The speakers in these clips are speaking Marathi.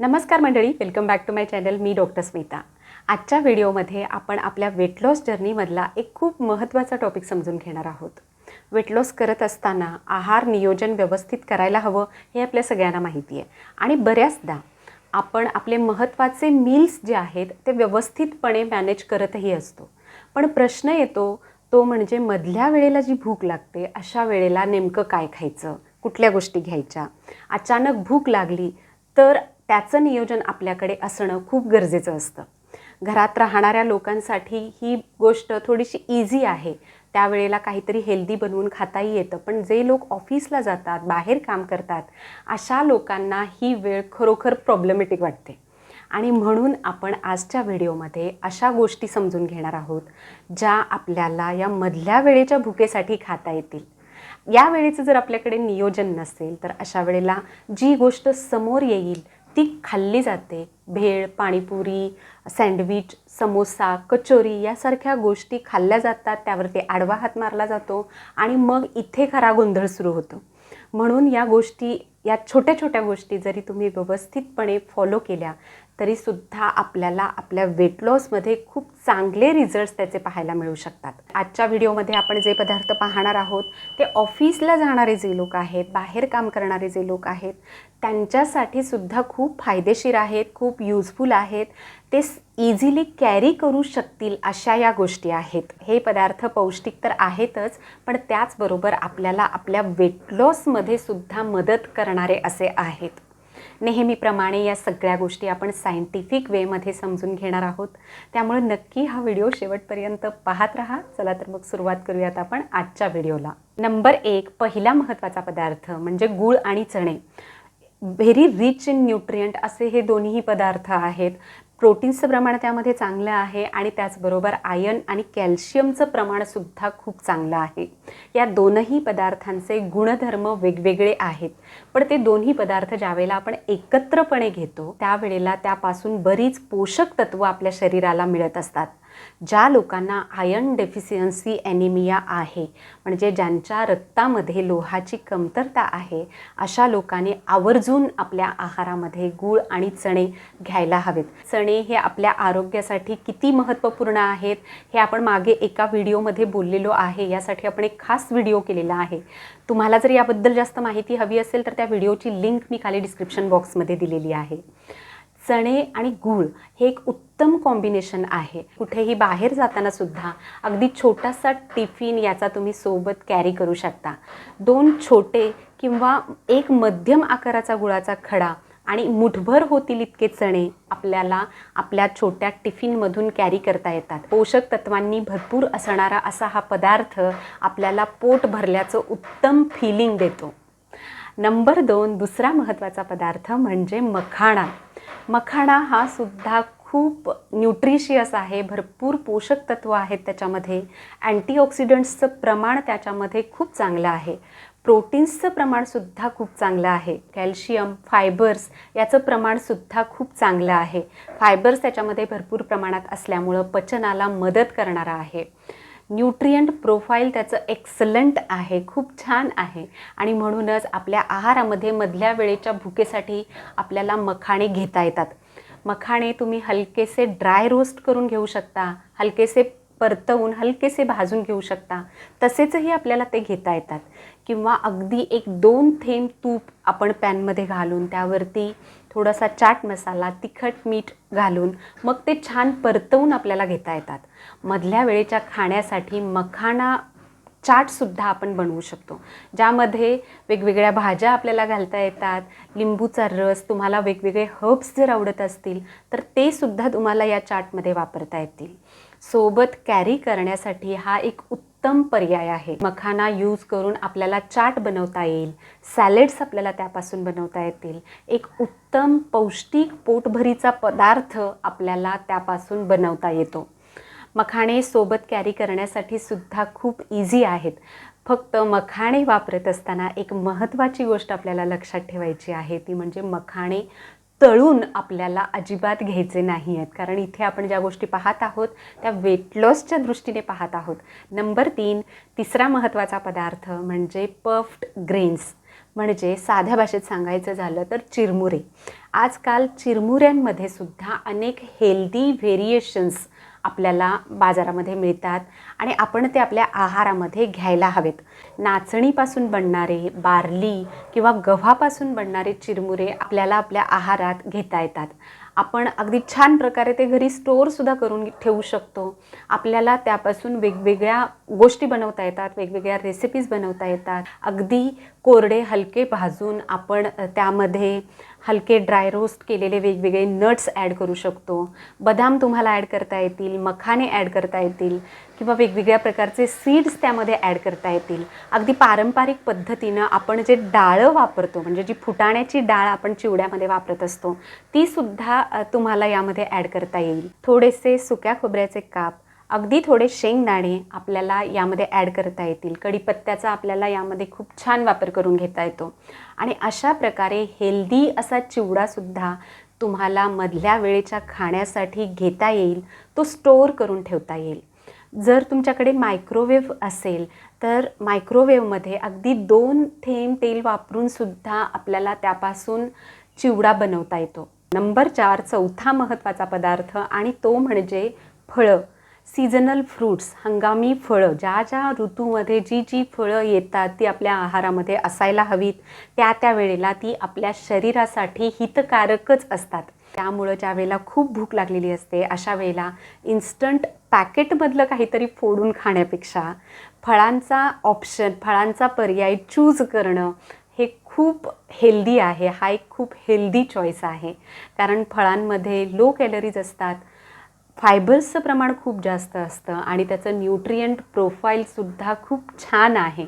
नमस्कार मंडळी welcome back to my channel me doctor Smita. आजच्या व्हिडिओमध्ये आपण आपल्या वेट लॉस जर्नीमधला एक खूप महत्त्वाचा टॉपिक समजून घेणार आहोत. वेट लॉस करत असताना आहार नियोजन व्यवस्थित करायला हवं हे आपल्या सगळ्यांना माहिती आहे. आणि बऱ्याचदा आपण आपले महत्त्वाचे मील्स जे आहेत ते व्यवस्थितपणे मॅनेज करतही असतो. पण प्रश्न येतो तो म्हणजे मधल्या वेळेला जी भूक लागते अशा वेळेला नेमकं काय खायचं? कुठल्या गोष्टी घ्यायच्या? अचानक भूक लागली तर त्याचं नियोजन आपल्याकडे असणं खूप गरजेचं असतं. घरात राहणाऱ्या लोकांसाठी ही गोष्ट थोडीशी इझी आहे. त्यावेळेला काहीतरी हेल्दी बनवून खाताही येतं. पण जे लोक ऑफिसला जातात बाहेर काम करतात अशा लोकांना ही वेळ खरोखर प्रॉब्लेमॅटिक वाटते. आणि म्हणून आपण आजच्या व्हिडिओमध्ये अशा गोष्टी समजून घेणार आहोत ज्या आपल्याला या मधल्या वेळेच्या भुकेसाठी खाता येतील. या वेळेचं जर आपल्याकडे नियोजन नसेल तर अशा वेळेला जी गोष्ट समोर येईल ती खाल्ली जाते. भेळ पाणीपुरी सँडविच समोसा कचोरी यासारख्या गोष्टी खाल्ल्या जातात त्यावरती आडवा हात मारला जातो आणि मग इथे खरा गोंधळ सुरू होतो. म्हणून या गोष्टी या छोट्या छोट्या गोष्टी जरी तुम्ही व्यवस्थितपणे फॉलो केल्या तरीसुद्धा आपल्याला आपल्या वेट लॉसमध्ये खूप चांगले रिझल्ट्स त्याचे पाहायला मिळू शकतात. आजच्या व्हिडिओमध्ये आपण जे पदार्थ पाहणार आहोत ते ऑफिसला जाणारे जे लोक आहेत बाहेर काम करणारे जे लोक आहेत त्यांच्यासाठी सुद्धा खूप फायदेशीर आहेत खूप युजफुल आहेत. ते इझिली कॅरी करू शकतील अशा या गोष्टी आहेत. हे पदार्थ पौष्टिक तर आहेतच पण त्याचबरोबर आपल्याला आपल्या वेट लॉसमध्ये सुद्धा मदत करणारे असे आहेत. नेहमीप्रमाणे या सगळ्या गोष्टी आपण सायंटिफिक वेमध्ये समजून घेणार आहोत. त्यामुळे नक्की हा व्हिडिओ शेवटपर्यंत पाहत राहा. चला तर मग सुरुवात करूयात आपण आजच्या व्हिडिओला. नंबर एक पहिला महत्त्वाचा पदार्थ म्हणजे गूळ आणि चणे. व्हेरी रिच इन न्यूट्रियंट असे हे दोन्ही पदार्थ आहेत. प्रोटीन्सचं प्रमाण त्यामध्ये चांगलं आहे आणि त्याचबरोबर आयर्न आणि कॅल्शियमचं प्रमाणसुद्धा खूप चांगलं आहे. या दोनही पदार्थांचे गुणधर्म वेगवेगळे आहेत. पण ते दोन्ही पदार्थ ज्यावेळेला आपण एकत्रपणे घेतो त्यावेळेला त्यापासून बरीच पोषक तत्व आपल्या शरीराला मिळत असतात. ज्या लोकांना आयर्न डेफिशियन्सी ॲनिमिया आहे म्हणजे ज्यांच्या रक्तामध्ये लोहाची कमतरता आहे अशा लोकांनी आवर्जून आपल्या आहारामध्ये गूळ आणि चणे घ्यायला हवेत. चणे हे आपल्या आरोग्यासाठी किती महत्त्वपूर्ण आहेत हे आपण मागे एका व्हिडिओमध्ये बोललेलो आहे यासाठी आपण एक खास व्हिडिओ केलेला आहे. तुम्हाला जर याबद्दल जास्त माहिती हवी असेल तर त्या व्हिडिओची लिंक मी खाली डिस्क्रिप्शन बॉक्समध्ये दिलेली आहे. चणे आणि गूळ हे एक उत्तम कॉम्बिनेशन आहे. कुठेही बाहेर जाताना सुद्धा अगदी छोटासा टिफिन याचा तुम्ही सोबत कॅरी करू शकता. दोन छोटे किंवा एक मध्यम आकाराचा गुळाचा खडा आणि मुठभर होतील इतके चणे आपल्याला आपल्या छोट्या टिफिनमधून कॅरी करता येतात. पोषक तत्वांनी भरपूर असणारा असा हा पदार्थ आपल्याला पोट भरल्याचं उत्तम फिलिंग देतो. नंबर दोन दुसरा महत्त्वाचा पदार्थ म्हणजे मखाणा. मखाणा हा सुद्धा खूप न्यूट्रिशियस आहे भरपूर पोषक तत्व आहेत त्याच्यामध्ये. अँटीऑक्सिडंट्सचं प्रमाण त्याच्यामध्ये खूप चांगलं आहे. प्रोटीन्सचं प्रमाणसुद्धा खूप चांगलं आहे. कॅल्शियम फायबर्स याचं प्रमाणसुद्धा खूप चांगलं आहे. फायबर्स त्याच्यामध्ये भरपूर प्रमाणात असल्यामुळं पचनाला मदत करणारा आहे. न्यूट्रियंट प्रोफाईल त्याचं एक्सलंट आहे खूप छान आहे. आणि म्हणूनच आपल्या आहारामध्ये मधल्या वेळेच्या भुकेसाठी आपल्याला मखाणे घेता येतात. मखाणे तुम्ही हलकेसे ड्राय रोस्ट करून घेऊ शकता हलकेसे परतवून हलकेसे भाजून घेऊ शकता. तसेचही आपल्याला ते घेता येतात. किंवा अगदी एक दोन थेंब तूप आपण पॅनमध्ये घालून त्यावरती थोडासा चाट मसाला तिखट मीठ घालून मग ते छान परतवून आपल्याला घेता येतात. मधल्या वेळेच्या खाण्यासाठी मखाणा चाटसुद्धा आपण बनवू शकतो. ज्यामध्ये वेगवेगळ्या भाज्या आपल्याला घालता येतात लिंबूचा रस तुम्हाला वेगवेगळे हर्ब्स जर आवडत असतील तर ते सुद्धा तुम्हाला या चाटमध्ये वापरता येतील. सोबत कॅरी करण्यासाठी हा एक उत्तम उत्तम पर्याय आहे. मखाना यूज करून आपल्याला चाट बनवता येईल सॅलेड्स आपल्याला त्यापासून बनवता येतील. एक उत्तम पौष्टिक पोटभरीचा पदार्थ आपल्याला त्यापासून बनवता येतो. मखाणे सोबत कॅरी करण्यासाठी सुद्धा खूप इझी आहेत. फक्त मखाणे वापरत असताना एक महत्त्वाची गोष्ट आपल्याला लक्षात ठेवायची आहे ती म्हणजे मखाणे तळून आपल्याला अजिबात घ्यायचे नाही आहेत. कारण इथे आपण ज्या गोष्टी पाहत आहोत त्या वेट लॉसच्या दृष्टीने पाहत आहोत. नंबर तीन तिसरा महत्त्वाचा पदार्थ म्हणजे पफ्ड ग्रेन्स म्हणजे साध्या भाषेत सांगायचं झालं तर चिरमुरे. आजकाल चिरमुऱ्यांमध्ये सुद्धा अनेक हेल्दी व्हेरिएशन्स आपल्याला बाजारामध्ये मिळतात. आणि आपण ते आपल्या आहारामध्ये घ्यायला हवेत. नाचणीपासून बनणारे बार्ली किंवा गव्हापासून बनणारे चिरमुरे आपल्याला आपल्या आहारात घेता येतात. आपण अगदी छान प्रकारे ते घरी स्टोअरसुद्धा करून ठेवू शकतो. आपल्याला त्यापासून वेगवेगळ्या गोष्टी बनवता येतात वेगवेगळ्या रेसिपीज बनवता येतात. अगदी कोरडे हलके भाजून आपण त्यामध्ये हलके ड्राय रोस्ट केलेले वेगवेगळे नट्स ॲड करू शकतो. बदाम तुम्हाला ॲड करता येतील मखाने ॲड करता येतील. किंवा वेगवेगळ्या प्रकारचे सीड्स त्यामध्ये ॲड करता येतील. अगदी पारंपरिक पद्धतीनं आपण जे डाळं वापरतो म्हणजे जी फुटाण्याची डाळ आपण चिवड्यामध्ये वापरत असतो ती सुद्धा तुम्हाला यामध्ये ॲड करता येईल. थोडेसे सुक्या खोबऱ्याचे काप अगदी थोडे शेंगदाणे आपल्याला यामध्ये ॲड करता येतील. कढीपत्त्याचा आपल्याला यामध्ये खूप छान वापर करून घेता येतो. आणि अशा प्रकारे हेल्दी असा चिवडासुद्धा तुम्हाला मधल्या वेळेच्या खाण्यासाठी घेता येईल तो स्टोअर करून ठेवता येईल. जर तुमच्याकडे मायक्रोवेव्ह असेल तर मायक्रोवेव्हमध्ये अगदी दोन थेंब तेल वापरून सुद्धा आपल्याला त्यापासून चिवडा बनवता येतो. नंबर चार चौथा महत्त्वाचा पदार्थ आणि तो म्हणजे फळं. सीझनल फ्रूट्स हंगामी फळं ज्या ज्या ऋतूमध्ये जी जी फळं येतात ती आपल्या आहारामध्ये असायला हवीत त्या त्या वेळेला ती आपल्या शरीरासाठी हितकारकच असतात. त्यामुळं ज्या वेळेला खूप भूक लागलेली असते अशा वेळेला इन्स्टंट पॅकेटमधलं काहीतरी फोडून खाण्यापेक्षा फळांचा ऑप्शन फळांचा पर्याय चूज करणं हे खूप हेल्दी आहे. हा एक खूप हेल्दी चॉईस आहे. कारण फळांमध्ये लो कॅलरीज असतात फायबर्सचं प्रमाण खूप जास्त असतं आणि त्याचं न्यूट्रियंट प्रोफाईलसुद्धा खूप छान आहे.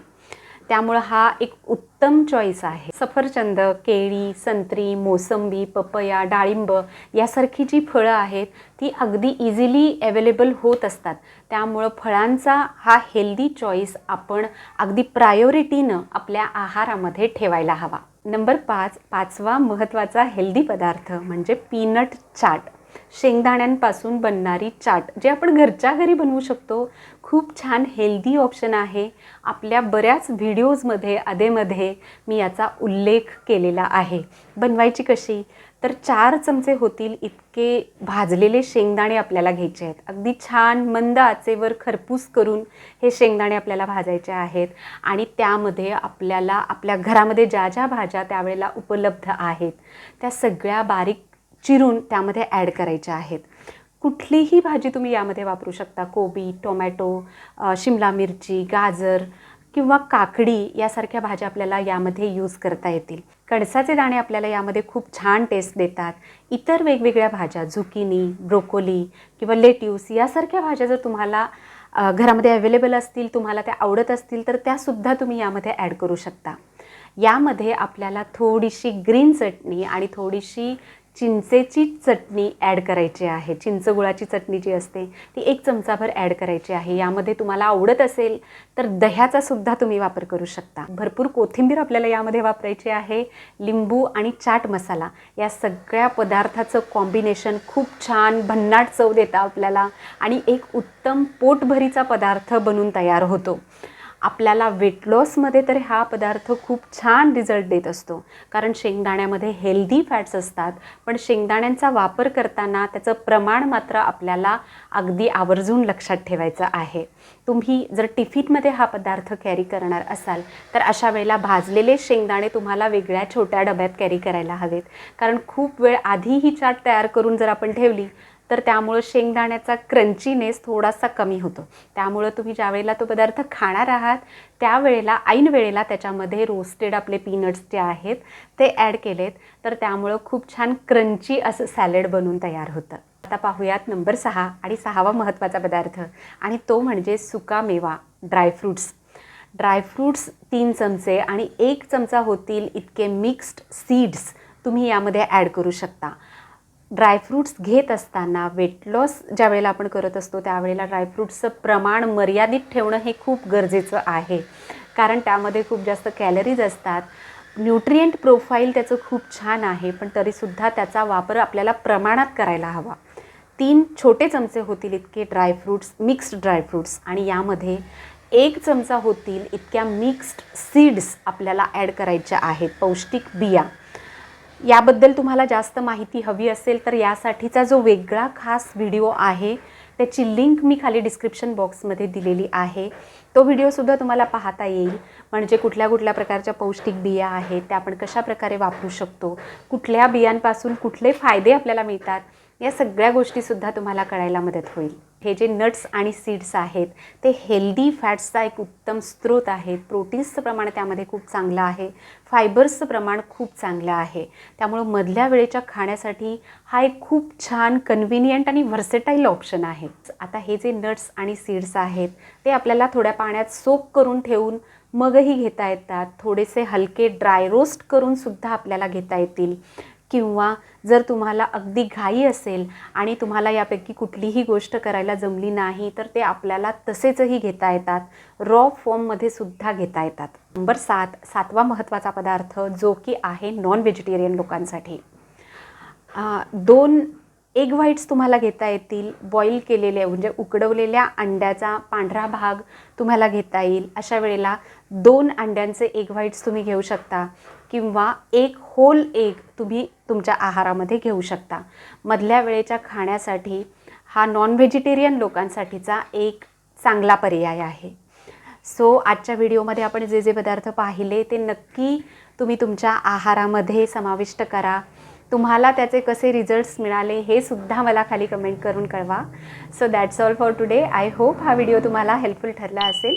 त्यामुळं हा एक उत्तम चॉईस आहे. सफरचंद केळी संत्री मोसंबी पपया डाळिंब यासारखी जी फळं आहेत ती अगदी इझिली अवेलेबल होत असतात. त्यामुळं फळांचा हा हेल्दी चॉईस आपण अगदी प्रायोरिटीनं आपल्या आहारामध्ये ठेवायला हवा. नंबर पाच पाचवा महत्त्वाचा हेल्दी पदार्थ म्हणजे पीनट चाट शेंगदाण्यांपासून बनणारी चाट जे आपण घरच्या घरी बनवू शकतो खूप छान हेल्दी ऑप्शन आहे. आपल्या बऱ्याच व्हिडिओजमध्ये अधेमध्ये मी याचा उल्लेख केलेला आहे. बनवायची कशी? तर चार चमचे होतील इतके भाजलेले शेंगदाणे आपल्याला घ्यायचे आहेत. अगदी छान मंद आचेवर खरपूस करून हे शेंगदाणे आपल्याला भाजायचे आहेत. आणि त्यामध्ये आपल्याला आपल्या घरामध्ये ज्या ज्या भाज्या त्यावेळेला उपलब्ध आहेत त्या सगळ्या बारीक चिरून त्यामध्ये ॲड करायच्या आहेत. कुठलीही भाजी तुम्ही यामध्ये वापरू शकता. कोबी टोमॅटो शिमला मिरची गाजर किंवा काकडी यासारख्या भाज्या आपल्याला यामध्ये यूज करता येतील. कणसाचे दाणे आपल्याला यामध्ये खूप छान टेस्ट देतात. इतर वेगवेगळ्या भाज्या झुकिनी ब्रोकोली किंवा लेट्यूस यासारख्या भाज्या जर तुम्हाला घरामध्ये अवेलेबल असतील तुम्हाला त्या आवडत असतील तर त्यासुद्धा तुम्ही यामध्ये ॲड करू शकता. यामध्ये आपल्याला थोडीशी ग्रीन चटणी आणि थोडीशी चिंचेची चटणी ॲड करायची आहे. चिंचगुळाची चटणी जी असते ती एक चमचाभर ॲड करायची आहे. यामध्ये तुम्हाला आवडत असेल तर दह्याचा सुद्धा तुम्ही वापर करू शकता. भरपूर कोथिंबीर आपल्याला यामध्ये वापरायची आहे. लिंबू आणि चाट मसाला या सगळ्या पदार्थाचं कॉम्बिनेशन खूप छान भन्नाट चव देतं आपल्याला आणि एक उत्तम पोटभरीचा पदार्थ बनून तयार होतो. आपल्याला वेट लॉसमध्ये तर हा पदार्थ खूप छान रिझल्ट देत असतो. कारण शेंगदाण्यामध्ये हेल्दी फॅट्स असतात. पण शेंगदाण्यांचा वापर करताना त्याचं प्रमाण मात्र आपल्याला अगदी आवर्जून लक्षात ठेवायचं आहे. तुम्ही जर टिफिनमध्ये हा पदार्थ कॅरी करणार असाल तर अशा वेळेला भाजलेले शेंगदाणे तुम्हाला वेगळ्या छोट्या डब्यात कॅरी करायला हवेत. कारण खूप वेळ आधी ही चाट तयार करून जर आपण ठेवली तर त्यामुळं शेंगदाण्याचा क्रंचीनेस थोडासा कमी होतो. त्यामुळं तुम्ही ज्या वेळेला तो पदार्थ खाणार आहात त्यावेळेला ऐन वेळेला त्याच्यामध्ये रोस्टेड आपले पीनट्स जे आहेत ते ॲड केलेत. तर त्यामुळं खूप छान क्रंची असं सॅलड बनून तयार होतं. आता पाहूयात नंबर सहा आणि सहावा महत्त्वाचा पदार्थ आणि तो म्हणजे सुका मेवा ड्रायफ्रूट्स ड्रायफ्रूट्स तीन चमचे आणि एक चमचा होतील इतके मिक्स्ड सीड्स तुम्ही यामध्ये ॲड करू शकता. ड्रायफ्रूट्स घेत असताना वेट लॉस ज्या वेळेला आपण करत असतो त्यावेळेला ड्रायफ्रूट्सचं प्रमाण मर्यादित ठेवणं हे खूप गरजेचं आहे. कारण त्यामध्ये खूप जास्त कॅलरीज असतात. न्यूट्रियंट प्रोफाईल त्याचं खूप छान आहे पण तरीसुद्धा त्याचा वापर आपल्याला प्रमाणात करायला हवा. तीन छोटे चमचे होतील इतके ड्रायफ्रूट्स मिक्स्ड ड्रायफ्रूट्स आणि यामध्ये एक चमचा होतील इतक्या मिक्स्ड सीड्स आपल्याला ॲड करायच्या आहेत पौष्टिक बिया. याबद्दल तुम्हाला जास्त माहिती हवी असेल तर यासाठीचा जो वेगळा खास व्हिडिओ आहे त्याची लिंक मी खाली डिस्क्रिप्शन बॉक्समध्ये दिलेली आहे. तो व्हिडिओसुद्धा तुम्हाला पाहता येईल. म्हणजे कुठल्या कुठल्या प्रकारच्या पौष्टिक बिया आहेत त्या आपण कशा प्रकारे वापरू शकतो कुठल्या बियांपासून कुठले फायदे आपल्याला मिळतात या सगळ्या गोष्टीसुद्धा तुम्हाला कळायला मदत होईल. हे जे नट्स आणि सीड्स आहेत ते हेल्दी फॅट्सचा एक उत्तम स्रोत आहे प्रोटीन्सचं प्रमाण त्यामध्ये खूप चांगलं आहे. फायबर्सचं प्रमाण खूप चांगलं आहे. त्यामुळं मधल्या वेळेच्या खाण्यासाठी हा एक खूप छान कन्व्हिनियंट आणि व्हर्सेटाईल ऑप्शन आहे. आता हे जे नट्स आणि सीड्स आहेत ते आपल्याला थोड्या पाण्यात सोक करून ठेवून मगही घेता येतात. थोडेसे हलके ड्राय रोस्ट करून सुद्धा आपल्याला घेता येतील. किंवा जर तुम्हाला अगदी घाई असेल आणि तुम्हाला यापैकी कुठलीही गोष्ट करायला जमली नाही तर ते आपल्याला तसेचही घेता येतात. रॉ फॉर्ममध्ये सुद्धा घेता येतात. नंबर सात सातवा महत्त्वाचा पदार्थ जो की आहे नॉन व्हेजिटेरियन लोकांसाठी दोन एग व्हाईट्स तुम्हाला घेता येतील. बॉईल केलेले म्हणजे उकडवलेल्या अंड्याचा पांढरा भाग तुम्हाला घेता येईल. अशा वेळेला दोन अंड्यांचे एग व्हाईट्स तुम्ही घेऊ शकता. किंवा एक होल एग तुम्ही तुमच्या आहारामध्ये घेऊ शकता. मधल्या वेळेच्या खाण्यासाठी हा नॉन व्हेजिटेरियन लोकांसाठीचा एक चांगला पर्याय आहे. सो आजच्या व्हिडिओमध्ये आपण जे जे पदार्थ पाहिले ते नक्की तुम्ही तुमच्या आहारामध्ये समाविष्ट करा. तुम्हाला त्याचे कसे रिझल्ट्स मिळाले हे सुद्धा मला खाली कमेंट करून कळवा. So that's all for today I hope हा व्हिडिओ तुम्हाला हेल्पफुल ठरला असेल.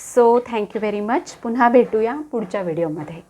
सो थँक्यू व्हेरी मच पुन्हा भेटूया पुढच्या व्हिडिओमध्ये.